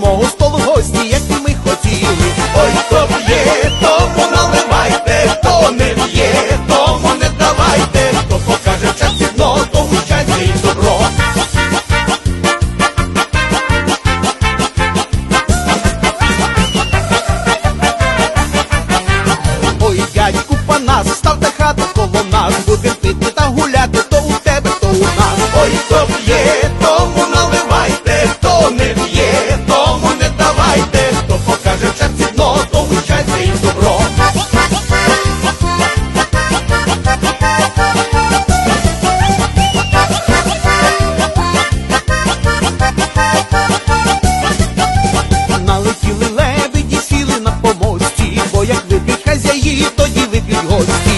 Мого столу гості, як і ми хотіли. Ой, хто п'є, тому наливайте, хто не п'є, тому не давайте, хто покаже час і дно, то гущання і добро. Ой, дядьку, панас, ставте хату коло нас, буде пити хазяї тоді вип'ють гості.